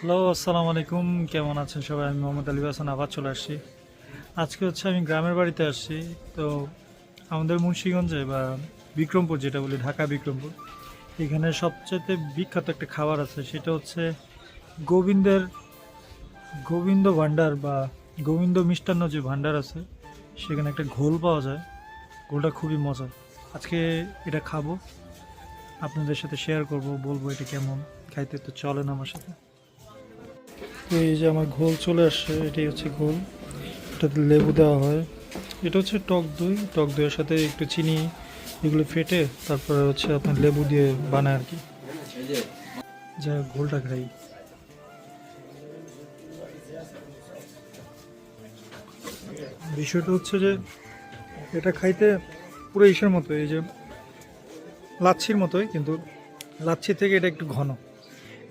Hello, আসসালামু আলাইকুম। কেমন আছেন সবাই? আমি মোহাম্মদ আলী হাসান আবার চলে আসছি। আজকে হচ্ছে আমি গ্রামের বাড়িতে আসছি। তো আমাদের মুন্সিগঞ্জে বা বিক্রমপুর যেটা বলি, ঢাকা বিক্রমপুর, এখানে সবচেয়ে বিখ্যাত একটা খাবার আছে। সেটা হচ্ছে গোবিন্দের গোবিন্দ ভাণ্ডার বা গোবিন্দ মিষ্টান্ন যে ভাণ্ডার আছে, সেখানে একটা ঘোল পাওয়া যায়। ঘোলটা খুবই মজা। আজকে এটা খাব। আপনাদের সাথে শেয়ার করব, বলব এটা কেমন, খাইতে তো চলেন আমার সাথে। এই যে আমার ঘোল চলে আসছে এটাই হচ্ছে ঘোল। এটাতে লেবু দেওয়া হয়। এটা হচ্ছে টক দই। টক দইয়ের সাথে একটু চিনি, এগুলো ফেটে তারপরে হচ্ছে আপনার লেবু দিয়ে বানায় আর কি। যা ঘোলটা খাই। বিষয়টা হচ্ছে যে, এটা খাইতে পুরো ইসের মতো, এই যে লাচ্ছির মতোই, কিন্তু লাচ্ছি থেকে এটা একটু ঘন।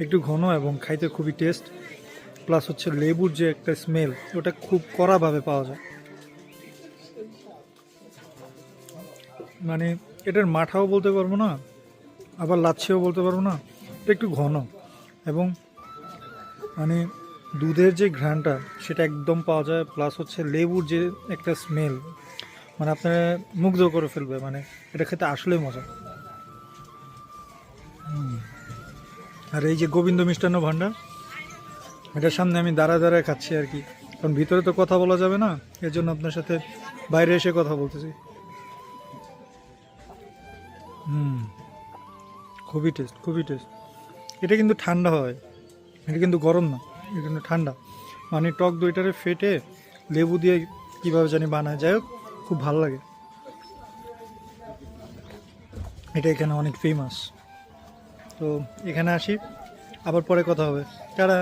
একটু ঘন এবং খাইতে খুবই টেস্ট প্লাস হচ্ছে লেবুর যে একটা স্মেল ওটা খুব কড়াভাবে পাওয়া যায়। মানে এটার মাঠাও বলতে পারব না, আবার লাচ্ছিও বলতে পারব না, এটা একটু ঘন। এবং মানে দুধের যে ঘ্রাণটা, সেটা একদম পাওয়া যায়, প্লাস হচ্ছে লেবুর যে একটা স্মেল মানে আপনার মুগ্ধ করে ফেলবে মানে এটা খেতে আসলেই মজা। আর এই যে গোবিন্দ মিষ্টান্ন ভাণ্ডার এটার সামনে আমি দাঁড়া দাঁড়ায় খাচ্ছি আর কি। কারণ ভিতরে তো কথা বলা যাবে না এর জন্য আপনার সাথে বাইরে এসে কথা বলতেছি। হুম, খুবই টেস্ট খুবই টেস্ট এটা কিন্তু ঠান্ডা হয়, এটা কিন্তু গরম না, এটা কিন্তু ঠান্ডা। মানে টক দইটারে ফেটে লেবু দিয়ে কীভাবে জানি বানায়, যাই হোক, খুব ভালো লাগে। এটা এখানে অনেক ফেমাস তো এখানে আসি, আবার পরে কথা হবে। টাটা!